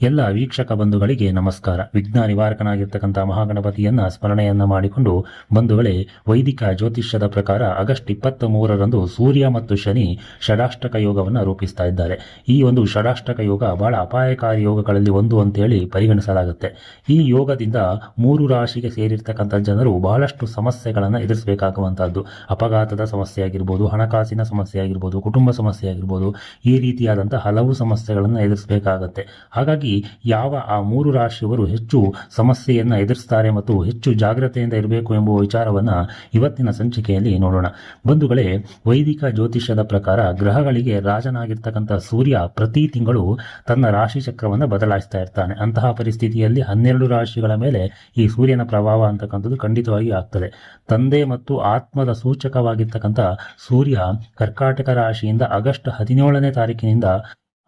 ಎಲ್ಲ ವೀಕ್ಷಕ ಬಂಧುಗಳಿಗೆ ನಮಸ್ಕಾರ. ವಿಘ್ನ ನಿವಾರಕನಾಗಿರ್ತಕ್ಕಂಥ ಮಹಾಗಣಪತಿಯನ್ನ ಸ್ಮರಣೆಯನ್ನ ಮಾಡಿಕೊಂಡು ಬಂಧುಗಳೇ, ವೈದಿಕ ಜ್ಯೋತಿಷ್ಯದ ಪ್ರಕಾರ ಆಗಸ್ಟ್ ಇಪ್ಪತ್ತ ಮೂರರಂದು ಸೂರ್ಯ ಮತ್ತು ಶನಿ ಷಡಾಷ್ಟಕ ಯೋಗವನ್ನು ರೂಪಿಸ್ತಾ ಇದ್ದಾರೆ. ಈ ಒಂದು ಷಡಾಷ್ಟಕ ಯೋಗ ಬಹಳ ಅಪಾಯಕಾರಿ ಯೋಗಗಳಲ್ಲಿ ಒಂದು ಅಂತೇಳಿ ಪರಿಗಣಿಸಲಾಗುತ್ತೆ. ಈ ಯೋಗದಿಂದ ಮೂರು ರಾಶಿಗೆ ಸೇರಿರ್ತಕ್ಕಂಥ ಜನರು ಬಹಳಷ್ಟು ಸಮಸ್ಯೆಗಳನ್ನು ಎದುರಿಸಬೇಕಾಗುವಂತಹದ್ದು. ಅಪಘಾತದ ಸಮಸ್ಯೆ ಆಗಿರ್ಬೋದು ಹಣಕಾಸಿನ ಸಮಸ್ಯೆ ಆಗಿರ್ಬೋದು ಕುಟುಂಬ ಸಮಸ್ಯೆ ಆಗಿರ್ಬೋದು ಈ ರೀತಿಯಾದಂಥ ಹಲವು ಸಮಸ್ಯೆಗಳನ್ನು ಎದುರಿಸಬೇಕಾಗತ್ತೆ. ಹಾಗಾಗಿ ಯಾವ ಆ ಮೂರು ರಾಶಿಯವರು ಹೆಚ್ಚು ಸಮಸ್ಯೆಯನ್ನು ಎದುರಿಸ್ತಾರೆ ಮತ್ತು ಹೆಚ್ಚು ಜಾಗ್ರತೆಯಿಂದ ಇರಬೇಕು ಎಂಬ ವಿಚಾರವನ್ನು ಇವತ್ತಿನ ಸಂಚಿಕೆಯಲ್ಲಿ ನೋಡೋಣ. ಬಂಧುಗಳೇ, ವೈದಿಕ ಜ್ಯೋತಿಷ್ಯದ ಪ್ರಕಾರ ಗ್ರಹಗಳಿಗೆ ರಾಜನಾಗಿರ್ತಕ್ಕಂಥ ಸೂರ್ಯ ಪ್ರತಿ ತಿಂಗಳು ತನ್ನ ರಾಶಿ ಚಕ್ರವನ್ನು ಬದಲಾಯಿಸ್ತಾ ಇರ್ತಾನೆ. ಅಂತಹ ಪರಿಸ್ಥಿತಿಯಲ್ಲಿ ಹನ್ನೆರಡು ರಾಶಿಗಳ ಮೇಲೆ ಈ ಸೂರ್ಯನ ಪ್ರಭಾವ ಅಂತಕ್ಕಂಥದ್ದು ಖಂಡಿತವಾಗಿ ಆಗ್ತದೆ. ತಂದೆ ಮತ್ತು ಆತ್ಮದ ಸೂಚಕವಾಗಿರ್ತಕ್ಕಂಥ ಸೂರ್ಯ ಕರ್ಕಾಟಕ ರಾಶಿಯಿಂದ ಆಗಸ್ಟ್ ಹದಿನೇಳನೇ ತಾರೀಕಿನಿಂದ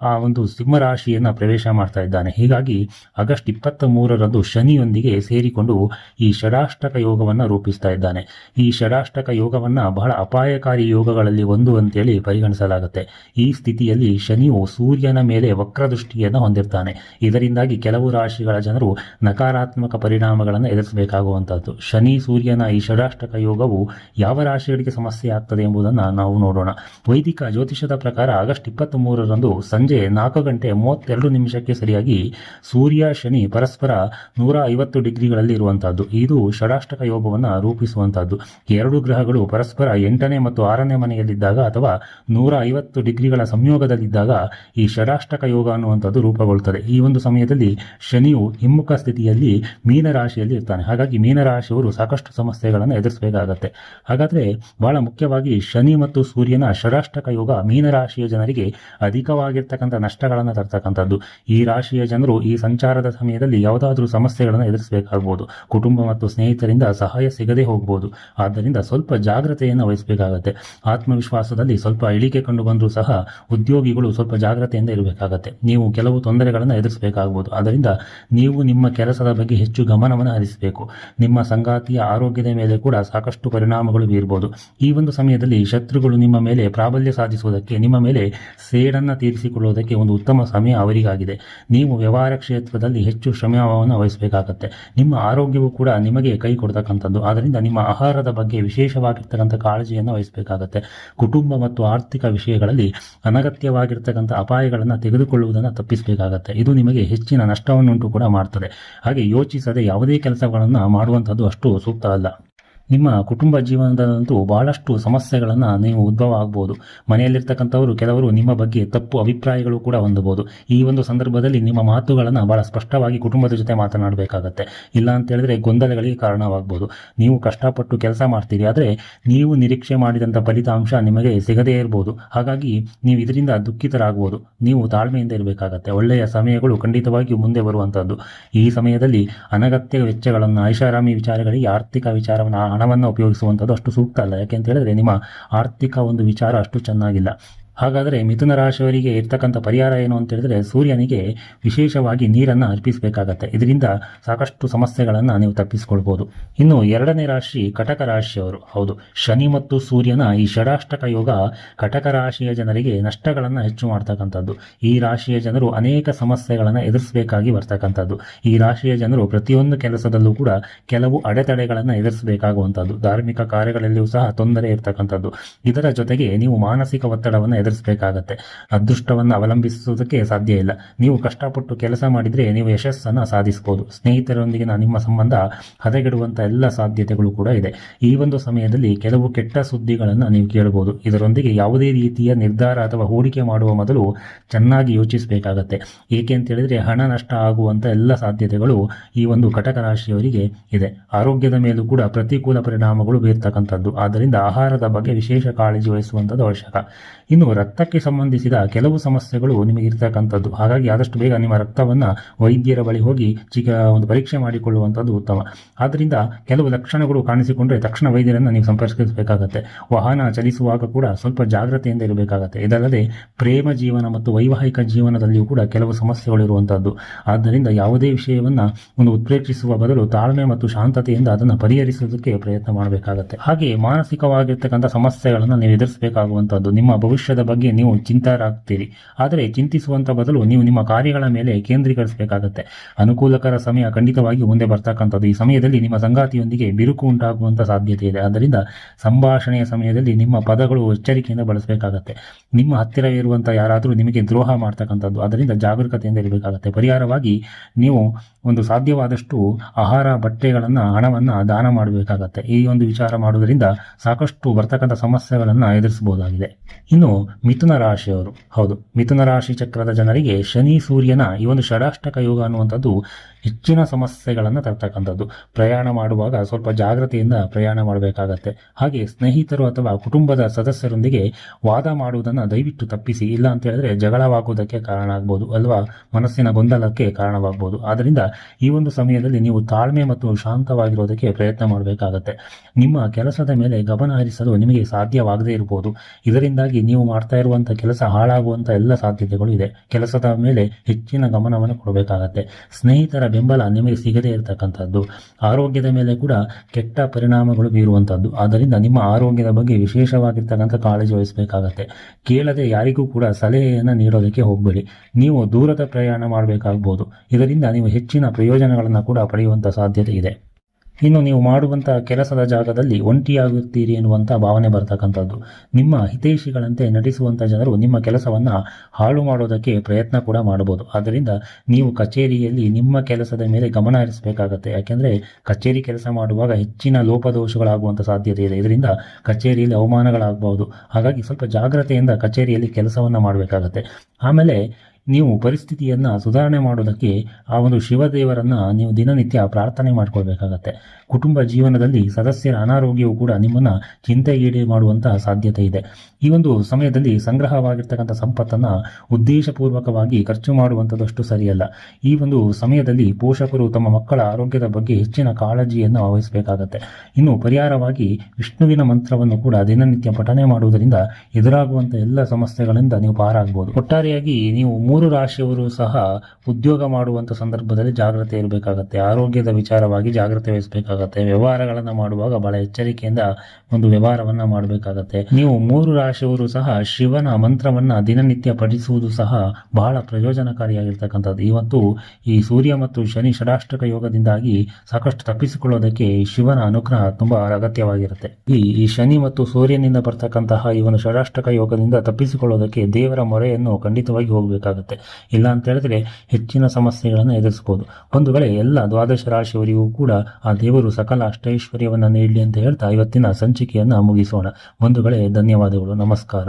ಆ ಒಂದು ಸಿಂಹರಾಶಿಯನ್ನು ಪ್ರವೇಶ ಮಾಡ್ತಾ ಇದ್ದಾನೆ. ಹೀಗಾಗಿ ಆಗಸ್ಟ್ ಇಪ್ಪತ್ತ ಮೂರರಂದು ಶನಿಯೊಂದಿಗೆ ಸೇರಿಕೊಂಡು ಈ ಷಡಾಷ್ಟಕ ಯೋಗವನ್ನು ರೂಪಿಸ್ತಾ ಇದ್ದಾನೆ. ಈ ಷಡಾಷ್ಟಕ ಯೋಗವನ್ನು ಬಹಳ ಅಪಾಯಕಾರಿ ಯೋಗಗಳಲ್ಲಿ ಒಂದು ಅಂತೇಳಿ ಪರಿಗಣಿಸಲಾಗುತ್ತೆ. ಈ ಸ್ಥಿತಿಯಲ್ಲಿ ಶನಿಯು ಸೂರ್ಯನ ಮೇಲೆ ವಕ್ರದೃಷ್ಟಿಯನ್ನು ಹೊಂದಿರ್ತಾನೆ. ಇದರಿಂದಾಗಿ ಕೆಲವು ರಾಶಿಗಳ ಜನರು ನಕಾರಾತ್ಮಕ ಪರಿಣಾಮಗಳನ್ನು ಎದುರಿಸಬೇಕಾಗುವಂಥದ್ದು ಶನಿ ಸೂರ್ಯನ ಈ ಷಡಾಷ್ಟಕ ಯೋಗವು ಯಾವ ರಾಶಿಗಳಿಗೆ ಸಮಸ್ಯೆ ಆಗ್ತದೆ ಎಂಬುದನ್ನು ನಾವು ನೋಡೋಣ. ವೈದಿಕ ಜ್ಯೋತಿಷದ ಪ್ರಕಾರ ಆಗಸ್ಟ್ ಇಪ್ಪತ್ತ್ ಮೂರರಂದು ನಾಲ್ಕು ಗಂಟೆ ಮೂವತ್ತೆರಡು ನಿಮಿಷಕ್ಕೆ ಸರಿಯಾಗಿ ಸೂರ್ಯ, ಶನಿ, ಪರಸ್ಪರ ನೂರ ಐವತ್ತು ಡಿಗ್ರಿಗಳಲ್ಲಿ ಇರುವಂತಹದ್ದು. ಇದು ಷಡಾಷ್ಟಕ ಯೋಗವನ್ನು ರೂಪಿಸುವಂತಹದ್ದು. ಎರಡು ಗ್ರಹಗಳು ಪರಸ್ಪರ ಎಂಟನೇ ಮತ್ತು ಆರನೇ ಮನೆಯಲ್ಲಿದ್ದಾಗ ಅಥವಾ ನೂರ ಐವತ್ತು ಡಿಗ್ರಿಗಳ ಸಂಯೋಗದಲ್ಲಿದ್ದಾಗ ಈ ಷಡಾಷ್ಟಕ ಯೋಗ ಅನ್ನುವಂಥದ್ದು ರೂಪುಗೊಳ್ಳುತ್ತದೆ. ಈ ಒಂದು ಸಮಯದಲ್ಲಿ ಶನಿಯು ಹಿಮ್ಮುಖ ಸ್ಥಿತಿಯಲ್ಲಿ ಮೀನರಾಶಿಯಲ್ಲಿ ಇರ್ತಾನೆ. ಹಾಗಾಗಿ ಮೀನರಾಶಿಯವರು ಸಾಕಷ್ಟು ಸಮಸ್ಯೆಗಳನ್ನು ಎದುರಿಸಬೇಕಾಗತ್ತೆ. ಹಾಗಾದ್ರೆ ಬಹಳ ಮುಖ್ಯವಾಗಿ ಶನಿ ಮತ್ತು ಸೂರ್ಯನ ಷಡಾಷ್ಟಕ ಯೋಗ ಮೀನರಾಶಿಯ ಜನರಿಗೆ ಅಧಿಕವಾಗಿರ್ತಕ್ಕಂಥ ನಷ್ಟಗಳನ್ನು ತರ್ತಕ್ಕಂಥದ್ದು. ಈ ರಾಶಿಯ ಜನರು ಈ ಸಂಚಾರದ ಸಮಯದಲ್ಲಿ ಯಾವುದಾದ್ರೂ ಸಮಸ್ಯೆಗಳನ್ನು ಎದುರಿಸಬೇಕಾಗಬಹುದು ಕುಟುಂಬ ಮತ್ತು ಸ್ನೇಹಿತರಿಂದ ಸಹಾಯ ಸಿಗದೇ ಹೋಗಬಹುದು ಆದ್ದರಿಂದ ಸ್ವಲ್ಪ ಜಾಗ್ರತೆಯನ್ನು ವಹಿಸಬೇಕಾಗತ್ತೆ. ಆತ್ಮವಿಶ್ವಾಸದಲ್ಲಿ ಸ್ವಲ್ಪ ಇಳಿಕೆ ಕಂಡು ಬಂದರೂ ಸಹ ಉದ್ಯೋಗಿಗಳು ಸ್ವಲ್ಪ ಜಾಗ್ರತೆಯಿಂದ ಇರಬೇಕಾಗತ್ತೆ. ನೀವು ಕೆಲವು ತೊಂದರೆಗಳನ್ನು ಎದುರಿಸಬೇಕಾಗಬಹುದು ಆದ್ದರಿಂದ ನೀವು ನಿಮ್ಮ ಕೆಲಸದ ಬಗ್ಗೆ ಹೆಚ್ಚು ಗಮನವನ್ನು ಹರಿಸಬೇಕು. ನಿಮ್ಮ ಸಂಗಾತಿಯ ಆರೋಗ್ಯದ ಮೇಲೆ ಕೂಡ ಸಾಕಷ್ಟು ಪರಿಣಾಮಗಳು ಬೀರಬಹುದು ಈ ಒಂದು ಸಮಯದಲ್ಲಿ ಶತ್ರುಗಳು ನಿಮ್ಮ ಮೇಲೆ ಪ್ರಾಬಲ್ಯ ಸಾಧಿಸುವುದಕ್ಕೆ ನಿಮ್ಮ ಮೇಲೆ ಸೇಡನ್ನು ತೀರಿಸಿಕೊಳ್ಳುವುದಕ್ಕೆ ಒಂದು ಉತ್ತಮ ಸಮಯ ಅವರಿಗಾಗಿದೆ. ನೀವು ವ್ಯವಹಾರ ಕ್ಷೇತ್ರದಲ್ಲಿ ಹೆಚ್ಚು ಶ್ರಮವನ್ನು ವಹಿಸಬೇಕಾಗತ್ತೆ. ನಿಮ್ಮ ಆರೋಗ್ಯವು ಕೂಡ ನಿಮಗೆ ಕೈ ಕೊಡ್ತಕ್ಕಂಥದ್ದು. ಆದ್ದರಿಂದ ನಿಮ್ಮ ಆಹಾರದ ಬಗ್ಗೆ ವಿಶೇಷವಾಗಿರ್ತಕ್ಕಂಥ ಕಾಳಜಿಯನ್ನು ವಹಿಸಬೇಕಾಗತ್ತೆ. ಕುಟುಂಬ ಮತ್ತು ಆರ್ಥಿಕ ವಿಷಯಗಳಲ್ಲಿ ಅನಗತ್ಯವಾಗಿರ್ತಕ್ಕಂಥ ಅಪಾಯಗಳನ್ನು ತೆಗೆದುಕೊಳ್ಳುವುದನ್ನು ತಪ್ಪಿಸಬೇಕಾಗತ್ತೆ. ಇದು ನಿಮಗೆ ಹೆಚ್ಚಿನ ನಷ್ಟವನ್ನುಂಟು ಕೂಡ ಮಾಡ್ತದೆ. ಹಾಗೆ ಯೋಚಿಸದೆ ಯಾವುದೇ ಕೆಲಸಗಳನ್ನು ಮಾಡುವಂಥದ್ದು ಅಷ್ಟು ಸೂಕ್ತ ಅಲ್ಲ. ನಿಮ್ಮ ಕುಟುಂಬ ಜೀವನದಲ್ಲಂತೂ ಬಹಳಷ್ಟು ಸಮಸ್ಯೆಗಳನ್ನು ನೀವು ಉದ್ಭವ ಆಗ್ಬೋದು. ಮನೆಯಲ್ಲಿರ್ತಕ್ಕಂಥವರು ಕೆಲವರು ನಿಮ್ಮ ಬಗ್ಗೆ ತಪ್ಪು ಅಭಿಪ್ರಾಯಗಳು ಕೂಡ ಹೊಂದಬಹುದು. ಈ ಒಂದು ಸಂದರ್ಭದಲ್ಲಿ ನಿಮ್ಮ ಮಾತುಗಳನ್ನು ಬಹಳ ಸ್ಪಷ್ಟವಾಗಿ ಕುಟುಂಬದ ಜೊತೆ ಮಾತನಾಡಬೇಕಾಗತ್ತೆ. ಇಲ್ಲ ಅಂತ ಹೇಳಿದ್ರೆ ಗೊಂದಲಗಳಿಗೆ ಕಾರಣವಾಗಬಹುದು ನೀವು ಕಷ್ಟಪಟ್ಟು ಕೆಲಸ ಮಾಡ್ತೀರಿ ಆದರೆ ನೀವು ನಿರೀಕ್ಷೆ ಮಾಡಿದಂಥ ಫಲಿತಾಂಶ ನಿಮಗೆ ಸಿಗದೇ ಇರಬಹುದು ಹಾಗಾಗಿ ನೀವು ಇದರಿಂದ ದುಃಖಿತರಾಗ್ಬೋದು. ನೀವು ತಾಳ್ಮೆಯಿಂದ ಇರಬೇಕಾಗತ್ತೆ. ಒಳ್ಳೆಯ ಸಮಯಗಳು ಖಂಡಿತವಾಗಿಯೂ ಮುಂದೆ ಬರುವಂಥದ್ದು ಈ ಸಮಯದಲ್ಲಿ ಅನಗತ್ಯ ವೆಚ್ಚಗಳನ್ನು ಐಷಾರಾಮಿ ವಿಚಾರಗಳಿಗೆ ಆರ್ಥಿಕ ವಿಚಾರವನ್ನು ಹಣವನ್ನು ಉಪಯೋಗಿಸುವಂಥದ್ದು ಅಷ್ಟು ಸೂಕ್ತ ಅಲ್ಲ. ಯಾಕೆಂತ ಹೇಳಿದ್ರೆ ನಿಮ್ಮ ಆರ್ಥಿಕ ಒಂದು ವಿಚಾರ ಅಷ್ಟು ಚೆನ್ನಾಗಿಲ್ಲ. ಹಾಗಾದರೆ ಮಿಥುನ ರಾಶಿಯವರಿಗೆ ಇರ್ತಕ್ಕಂಥ ಪರಿಹಾರ ಏನು ಅಂತ ಹೇಳಿದ್ರೆ ಸೂರ್ಯನಿಗೆ ವಿಶೇಷವಾಗಿ ನೀರನ್ನು ಅರ್ಪಿಸಬೇಕಾಗತ್ತೆ. ಇದರಿಂದ ಸಾಕಷ್ಟು ಸಮಸ್ಯೆಗಳನ್ನು ನೀವು ತಪ್ಪಿಸಿಕೊಳ್ಬೋದು. ಇನ್ನು ಎರಡನೇ ರಾಶಿ ಕಟಕ ರಾಶಿಯವರು. ಹೌದು, ಶನಿ ಮತ್ತು ಸೂರ್ಯನ ಈ ಷಡಾಷ್ಟಕ ಯೋಗ ಕಟಕ ರಾಶಿಯ ಜನರಿಗೆ ನಷ್ಟಗಳನ್ನು ಹೆಚ್ಚು ಮಾಡ್ತಕ್ಕಂಥದ್ದು. ಈ ರಾಶಿಯ ಜನರು ಅನೇಕ ಸಮಸ್ಯೆಗಳನ್ನು ಎದುರಿಸಬೇಕಾಗಿ ಬರ್ತಕ್ಕಂಥದ್ದು. ಈ ರಾಶಿಯ ಜನರು ಪ್ರತಿಯೊಂದು ಕೆಲಸದಲ್ಲೂ ಕೂಡ ಕೆಲವು ಅಡೆತಡೆಗಳನ್ನು ಎದುರಿಸಬೇಕಾಗುವಂಥದ್ದು. ಧಾರ್ಮಿಕ ಕಾರ್ಯಗಳಲ್ಲಿಯೂ ಸಹ ತೊಂದರೆ ಇರ್ತಕ್ಕಂಥದ್ದು. ಇದರ ಜೊತೆಗೆ ನೀವು ಮಾನಸಿಕ ಒತ್ತಡವನ್ನು ಎದುರಿಸಬೇಕಾಗತ್ತೆ ಅದೃಷ್ಟವನ್ನು ಅವಲಂಬಿಸುವುದಕ್ಕೆ ಸಾಧ್ಯ ಇಲ್ಲ. ನೀವು ಕಷ್ಟಪಟ್ಟು ಕೆಲಸ ಮಾಡಿದರೆ ನೀವು ಯಶಸ್ಸನ್ನು ಸಾಧಿಸಬಹುದು. ಸ್ನೇಹಿತರೊಂದಿಗಿನ ನಿಮ್ಮ ಸಂಬಂಧ ಹದಗೆಡುವಂಥ ಎಲ್ಲ ಸಾಧ್ಯತೆಗಳು ಕೂಡ ಇದೆ. ಈ ಒಂದು ಸಮಯದಲ್ಲಿ ಕೆಲವು ಕೆಟ್ಟ ಸುದ್ದಿಗಳನ್ನು ನೀವು ಕೇಳಬಹುದು. ಇದರೊಂದಿಗೆ ಯಾವುದೇ ರೀತಿಯ ನಿರ್ಧಾರ ಅಥವಾ ಹೂಡಿಕೆ ಮಾಡುವ ಮೊದಲು ಚೆನ್ನಾಗಿ ಯೋಚಿಸಬೇಕಾಗತ್ತೆ. ಏಕೆ ಅಂತ ಹೇಳಿದ್ರೆ ಹಣ ನಷ್ಟ ಆಗುವಂಥ ಎಲ್ಲ ಸಾಧ್ಯತೆಗಳು ಈ ಒಂದು ಕಟಕ ರಾಶಿಯವರಿಗೆ ಇದೆ. ಆರೋಗ್ಯದ ಮೇಲೂ ಕೂಡ ಪ್ರತಿಕೂಲ ಪರಿಣಾಮಗಳು ಬೀರ್ತಕ್ಕಂಥದ್ದು. ಆದ್ದರಿಂದ ಆಹಾರದ ಬಗ್ಗೆ ವಿಶೇಷ ಕಾಳಜಿ ವಹಿಸುವಂಥದ್ದು ಅವಶ್ಯಕ. ಇನ್ನು ರಕ್ತಕ್ಕೆ ಸಂಬಂಧಿಸಿದ ಕೆಲವು ಸಮಸ್ಯೆಗಳು ನಿಮಗೆ ಇರ್ತಕ್ಕಂಥದ್ದು. ಹಾಗಾಗಿ ಆದಷ್ಟು ಬೇಗ ನಿಮ್ಮ ರಕ್ತವನ್ನು ವೈದ್ಯರ ಬಳಿ ಹೋಗಿ ಚಿಕ, ಒಂದು ಪರೀಕ್ಷೆ ಮಾಡಿಕೊಳ್ಳುವಂಥದ್ದು ಉತ್ತಮ. ಆದ್ದರಿಂದ ಕೆಲವು ಲಕ್ಷಣಗಳು ಕಾಣಿಸಿಕೊಂಡ್ರೆ ತಕ್ಷಣ ವೈದ್ಯರನ್ನು ನೀವು ಸಂಪರ್ಕಿಸಬೇಕಾಗತ್ತೆ. ವಾಹನ ಚಲಿಸುವಾಗ ಕೂಡ ಸ್ವಲ್ಪ ಜಾಗ್ರತೆಯಿಂದ ಇರಬೇಕಾಗತ್ತೆ. ಇದಲ್ಲದೆ ಪ್ರೇಮ ಜೀವನ ಮತ್ತು ವೈವಾಹಿಕ ಜೀವನದಲ್ಲಿಯೂ ಕೂಡ ಕೆಲವು ಸಮಸ್ಯೆಗಳು ಇರುವಂಥದ್ದು. ಆದ್ದರಿಂದ ಯಾವುದೇ ವಿಷಯವನ್ನು ಒಂದು ಉತ್ಪ್ರೇಕ್ಷಿಸುವ ಬದಲು ತಾಳ್ಮೆ ಮತ್ತು ಶಾಂತತೆಯಿಂದ ಅದನ್ನು ಪರಿಹರಿಸುವುದಕ್ಕೆ ಪ್ರಯತ್ನ ಮಾಡಬೇಕಾಗತ್ತೆ. ಹಾಗೆ ಮಾನಸಿಕವಾಗಿರ್ತಕ್ಕಂಥ ಸಮಸ್ಯೆಗಳನ್ನು ನೀವು ಎದುರಿಸಬೇಕಾಗುವಂಥದ್ದು. ನಿಮ್ಮ ಭವಿಷ್ಯ ಭವಿಷ್ಯದ ಬಗ್ಗೆ ನೀವು ಚಿಂತರಾಗ್ತೀರಿ. ಆದರೆ ಚಿಂತಿಸುವಂಥ ಬದಲು ನೀವು ನಿಮ್ಮ ಕಾರ್ಯಗಳ ಮೇಲೆ ಕೇಂದ್ರೀಕರಿಸಬೇಕಾಗತ್ತೆ. ಅನುಕೂಲಕರ ಸಮಯ ಖಂಡಿತವಾಗಿ ಮುಂದೆ ಬರ್ತಕ್ಕಂಥದ್ದು. ಈ ಸಮಯದಲ್ಲಿ ನಿಮ್ಮ ಸಂಗಾತಿಯೊಂದಿಗೆ ಬಿರುಕು ಉಂಟಾಗುವಂಥ ಸಾಧ್ಯತೆ ಇದೆ. ಆದ್ದರಿಂದ ಸಂಭಾಷಣೆಯ ಸಮಯದಲ್ಲಿ ನಿಮ್ಮ ಪದಗಳು ಎಚ್ಚರಿಕೆಯಿಂದ ಬಳಸಬೇಕಾಗತ್ತೆ. ನಿಮ್ಮ ಹತ್ತಿರವಿರುವಂಥ ಯಾರಾದರೂ ನಿಮಗೆ ದ್ರೋಹ ಮಾಡ್ತಕ್ಕಂಥದ್ದು. ಅದರಿಂದ ಜಾಗರೂಕತೆಯಿಂದ ಇರಬೇಕಾಗತ್ತೆ. ಪರಿಹಾರವಾಗಿ ನೀವು ಒಂದು ಸಾಧ್ಯವಾದಷ್ಟು ಆಹಾರ, ಬಟ್ಟೆಗಳನ್ನು, ಹಣವನ್ನು ದಾನ ಮಾಡಬೇಕಾಗತ್ತೆ. ಈ ಒಂದು ವಿಚಾರ ಮಾಡುವುದರಿಂದ ಸಾಕಷ್ಟು ಬರ್ತಕ್ಕಂಥ ಸಮಸ್ಯೆಗಳನ್ನು ಎದುರಿಸಬಹುದಾಗಿದೆ. ಇನ್ನು ಮಿಥುನ ರಾಶಿಯವರು. ಹೌದು, ಮಿಥುನ ರಾಶಿ ಚಕ್ರದ ಜನರಿಗೆ ಶನಿ ಸೂರ್ಯನ ಈ ಒಂದು ಷಡಾಷ್ಟಕ ಯೋಗ ಅನ್ನುವಂಥದ್ದು ಹೆಚ್ಚಿನ ಸಮಸ್ಯೆಗಳನ್ನು ತರ್ತಕ್ಕಂಥದ್ದು. ಪ್ರಯಾಣ ಮಾಡುವಾಗ ಸ್ವಲ್ಪ ಜಾಗ್ರತೆಯಿಂದ ಪ್ರಯಾಣ ಮಾಡಬೇಕಾಗತ್ತೆ. ಹಾಗೆ ಸ್ನೇಹಿತರು ಅಥವಾ ಕುಟುಂಬದ ಸದಸ್ಯರೊಂದಿಗೆ ವಾದ ಮಾಡುವುದನ್ನು ದಯವಿಟ್ಟು ತಪ್ಪಿಸಿ, ಇಲ್ಲ ಅಂತ ಹೇಳಿದ್ರೆ ಜಗಳವಾಗುವುದಕ್ಕೆ ಕಾರಣ ಆಗ್ಬೋದು ಅಲ್ವಾ? ಮನಸ್ಸಿನ ಗೊಂದಲಕ್ಕೆ ಕಾರಣವಾಗ್ಬೋದು. ಆದ್ದರಿಂದ ಈ ಒಂದು ಸಮಯದಲ್ಲಿ ನೀವು ತಾಳ್ಮೆ ಮತ್ತು ಶಾಂತವಾಗಿರೋದಕ್ಕೆ ಪ್ರಯತ್ನ ಮಾಡಬೇಕಾಗತ್ತೆ. ನಿಮ್ಮ ಕೆಲಸದ ಮೇಲೆ ಗಮನ ಹರಿಸಲು ನಿಮಗೆ ಸಾಧ್ಯವಾಗದೇ ಇರಬಹುದು ಇದರಿಂದಾಗಿ ನೀವು ಮಾಡ್ತಾ ಇರುವಂಥ ಕೆಲಸ ಹಾಳಾಗುವಂಥ ಎಲ್ಲ ಸಾಧ್ಯತೆಗಳು ಇದೆ. ಕೆಲಸದ ಮೇಲೆ ಹೆಚ್ಚಿನ ಗಮನವನ್ನು ಕೊಡಬೇಕಾಗತ್ತೆ. ಸ್ನೇಹಿತರ ಬೆಂಬಲ ನಿಮಗೆ ಸಿಗದೇ ಇರತಕ್ಕಂಥದ್ದು. ಆರೋಗ್ಯದ ಮೇಲೆ ಕೂಡ ಕೆಟ್ಟ ಪರಿಣಾಮಗಳು ಬೀರುವಂಥದ್ದು. ಆದ್ದರಿಂದ ನಿಮ್ಮ ಆರೋಗ್ಯದ ಬಗ್ಗೆ ವಿಶೇಷವಾಗಿರ್ತಕ್ಕಂಥ ಕಾಳಜಿ ವಹಿಸಬೇಕಾಗತ್ತೆ. ಕೇಳದೆ ಯಾರಿಗೂ ಕೂಡ ಸಲಹೆಯನ್ನು ನೀಡೋದಕ್ಕೆ ಹೋಗಬೇಡಿ. ನೀವು ದೂರದ ಪ್ರಯಾಣ ಮಾಡಬೇಕಾಗ್ಬೋದು. ಇದರಿಂದ ನೀವು ಹೆಚ್ಚಿನ ಪ್ರಯೋಜನಗಳನ್ನು ಕೂಡ ಪಡೆಯುವಂಥ ಸಾಧ್ಯತೆ ಇದೆ. ಇನ್ನು ನೀವು ಮಾಡುವಂಥ ಕೆಲಸದ ಜಾಗದಲ್ಲಿ ಒಂಟಿಯಾಗುತ್ತೀರಿ ಎನ್ನುವಂಥ ಭಾವನೆ ಬರ್ತಕ್ಕಂಥದ್ದು. ನಿಮ್ಮ ಹಿತೈಷಿಗಳಂತೆ ನಟಿಸುವಂಥ ಜನರು ನಿಮ್ಮ ಕೆಲಸವನ್ನು ಹಾಳು ಮಾಡೋದಕ್ಕೆ ಪ್ರಯತ್ನ ಕೂಡ ಮಾಡಬಹುದು. ಆದ್ದರಿಂದ ನೀವು ಕಚೇರಿಯಲ್ಲಿ ನಿಮ್ಮ ಕೆಲಸದ ಮೇಲೆ ಗಮನ ಹರಿಸಬೇಕಾಗತ್ತೆ. ಯಾಕೆಂದರೆ ಕಚೇರಿ ಕೆಲಸ ಮಾಡುವಾಗ ಹೆಚ್ಚಿನ ಲೋಪದೋಷಗಳಾಗುವಂಥ ಸಾಧ್ಯತೆ ಇದೆ. ಇದರಿಂದ ಕಚೇರಿಯಲ್ಲಿ ಅವಮಾನಗಳಾಗಬಹುದು. ಹಾಗಾಗಿ ಸ್ವಲ್ಪ ಜಾಗ್ರತೆಯಿಂದ ಕಚೇರಿಯಲ್ಲಿ ಕೆಲಸವನ್ನು ಮಾಡಬೇಕಾಗತ್ತೆ. ಆಮೇಲೆ ನೀವು ಪರಿಸ್ಥಿತಿಯನ್ನು ಸುಧಾರಣೆ ಮಾಡೋದಕ್ಕೆ ಆ ಒಂದು ಶಿವದೇವರನ್ನು ನೀವು ದಿನನಿತ್ಯ ಪ್ರಾರ್ಥನೆ ಮಾಡ್ಕೊಳ್ಬೇಕಾಗತ್ತೆ. ಕುಟುಂಬ ಜೀವನದಲ್ಲಿ ಸದಸ್ಯರ ಅನಾರೋಗ್ಯವು ಕೂಡ ನಿಮ್ಮನ್ನು ಚಿಂತೆಗೀಡೆ ಮಾಡುವಂತಹ ಸಾಧ್ಯತೆ ಇದೆ. ಈ ಒಂದು ಸಮಯದಲ್ಲಿ ಸಂಗ್ರಹವಾಗಿರ್ತಕ್ಕಂಥ ಸಂಪತ್ತನ್ನು ಉದ್ದೇಶಪೂರ್ವಕವಾಗಿ ಖರ್ಚು ಮಾಡುವಂಥದ್ದಷ್ಟು ಸರಿಯಲ್ಲ. ಈ ಒಂದು ಸಮಯದಲ್ಲಿ ಪೋಷಕರು ತಮ್ಮ ಮಕ್ಕಳ ಆರೋಗ್ಯದ ಬಗ್ಗೆ ಹೆಚ್ಚಿನ ಕಾಳಜಿಯನ್ನು ವಹಿಸಬೇಕಾಗತ್ತೆ. ಇನ್ನು ಪರಿಹಾರವಾಗಿ ವಿಷ್ಣುವಿನ ಮಂತ್ರವನ್ನು ಕೂಡ ದಿನನಿತ್ಯ ಪಠನೆ ಮಾಡುವುದರಿಂದ ಎದುರಾಗುವಂಥ ಎಲ್ಲ ಸಮಸ್ಯೆಗಳಿಂದ ನೀವು ಪಾರಾಗಬಹುದು ಒಟ್ಟಾರೆಯಾಗಿ ನೀವು ಮೂರು ರಾಶಿಯವರು ಸಹ ಉದ್ಯೋಗ ಮಾಡುವಂಥ ಸಂದರ್ಭದಲ್ಲಿ ಜಾಗ್ರತೆ ಇರಬೇಕಾಗತ್ತೆ. ಆರೋಗ್ಯದ ವಿಚಾರವಾಗಿ ಜಾಗ್ರತೆ ವಹಿಸಬೇಕಾಗತ್ತೆ. ವ್ಯವಹಾರಗಳನ್ನು ಮಾಡುವಾಗ ಬಹಳ ಎಚ್ಚರಿಕೆಯಿಂದ ಒಂದು ವ್ಯವಹಾರವನ್ನ ಮಾಡಬೇಕಾಗತ್ತೆ. ನೀವು ಮೂರು ರಾಶಿಯವರು ಸಹ ಶಿವನ ಮಂತ್ರವನ್ನ ದಿನನಿತ್ಯ ಪಠಿಸುವುದು ಸಹ ಬಹಳ ಪ್ರಯೋಜನಕಾರಿಯಾಗಿರ್ತಕ್ಕಂಥದ್ದು. ಇವತ್ತು ಈ ಸೂರ್ಯ ಮತ್ತು ಶನಿ ಷಡಾಷ್ಟಕ ಯೋಗದಿಂದಾಗಿ ಸಾಕಷ್ಟು ತಪ್ಪಿಸಿಕೊಳ್ಳೋದಕ್ಕೆ ಶಿವನ ಅನುಗ್ರಹ ತುಂಬಾ ಅಗತ್ಯವಾಗಿರುತ್ತೆ. ಈ ಈ ಶನಿ ಮತ್ತು ಸೂರ್ಯನಿಂದ ಬರ್ತಕ್ಕಂತಹ ಒಂದು ಷಡಾಷ್ಟಕ ಯೋಗದಿಂದ ತಪ್ಪಿಸಿಕೊಳ್ಳೋದಕ್ಕೆ ದೇವರ ಮೊರೆಯನ್ನು ಖಂಡಿತವಾಗಿ ಹೋಗಬೇಕಾಗುತ್ತೆ. ಇಲ್ಲ ಅಂತ ಹೇಳಿದ್ರೆ ಹೆಚ್ಚಿನ ಸಮಸ್ಯೆಗಳನ್ನು ಎದುರಿಸಬಹುದು ಒಂದು ವೇಳೆ ಎಲ್ಲ ದ್ವಾದಶ ರಾಶಿಯವರಿಗೂ ಕೂಡ ಆ ದೇವರು ಸಕಲ ಅಷ್ಟೈಶ್ವರ್ಯವನ್ನ ನೀಡಲಿ ಅಂತ ಹೇಳ್ತಾ ಇವತ್ತಿನ ಸಂಚಿಕೆಯನ್ನ ಮುಗಿಸೋಣ. ಬಂಧುಗಳೇ ಧನ್ಯವಾದಗಳು. ನಮಸ್ಕಾರ.